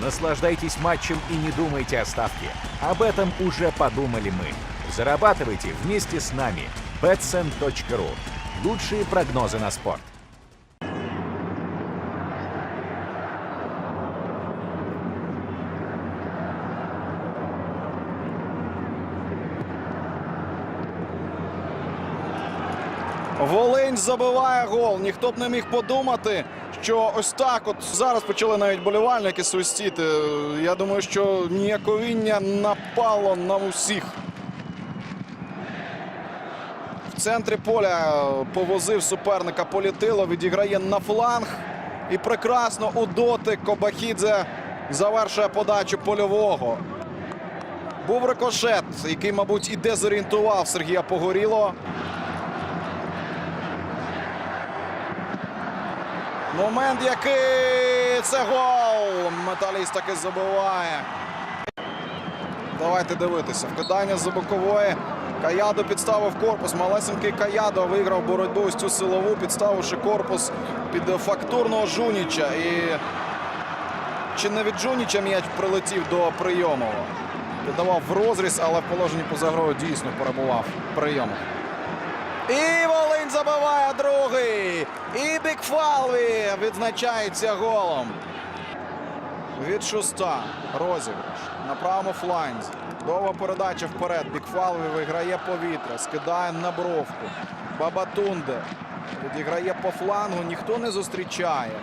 Наслаждайтесь матчем и не думайте о ставке. Об этом уже подумали мы. Зарабатывайте вместе с нами. betsen.ru. Лучшие прогнозы на спорт. Волинь забиває гол. Ніхто б не міг подумати, що ось так от зараз почали навіть болівальники свистіти. Я думаю, що ніяковіння напало на усіх. В центрі поля повозив суперника Політило, відіграє на фланг. І прекрасно у дотик Кобахідзе завершує подачу польового. Був рикошет, який, мабуть, і дезорієнтував Сергія Погорілого. Момент, який це гол. Металіст таки забиває. Давайте дивитися. Вкидання з бокової. Каядо підставив корпус. Малесенький Каядо виграв боротьбу ось цю силову, підставивши корпус під фактурного Жуніча. І чи не від Жуніча м'яч прилетів до прийомова. Піддавав в розріз, але в положенні поза грою дійсно перебував прийомов. І Волинь забиває другий. І Бікфалві відзначається голом. Від шуста. Розіграш. На правому фланзі. Довга передача вперед. Бікфалві виграє повітря. Скидає на бровку. Бабатунде. Відіграє по флангу. Ніхто не зустрічає.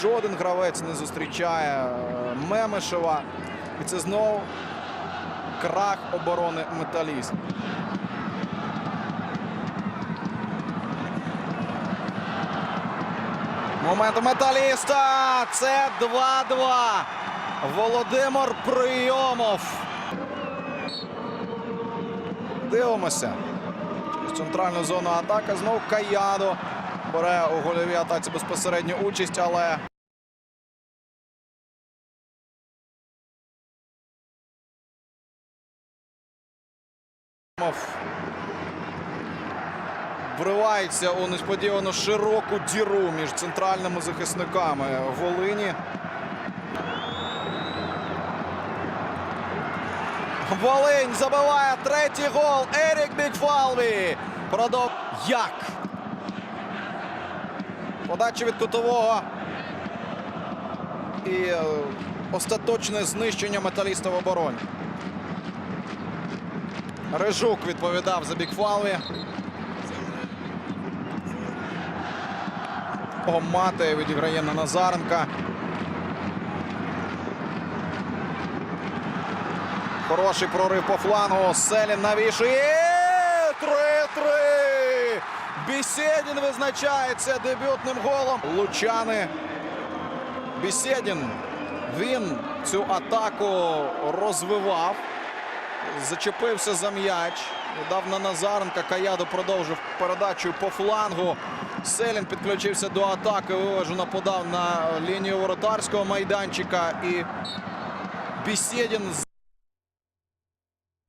Жоден гравець не зустрічає е, Мемешева. І це знову крах оборони металіст. Момент металіста. Це 2-2. Володимир Прийомов. Дивимося. Через центральну зону атаки. Знову Каядо бере у гольовій атаці безпосередню участь, але. Вривається у несподівано широку діру між центральними захисниками Волині. Волинь забиває третій гол. Ерік Бікфалві. Продов... Як? Подача від кутового. І е, остаточне знищення металіста в обороні. Рижук відповідав за Бікфалві. Мати відіграє на Назаренка. Хороший прорив по флангу. Селін навішує. 3-3. Бісєдін визначається дебютним голом. Лучани. Бісєдін. Він цю атаку розвивав. Зачепився за м'яч. Дав на Назаренка. Каядо продовжив передачу по флангу. Селін підключився до атаки. Виважено подав на лінію воротарського майданчика. І Бісєдін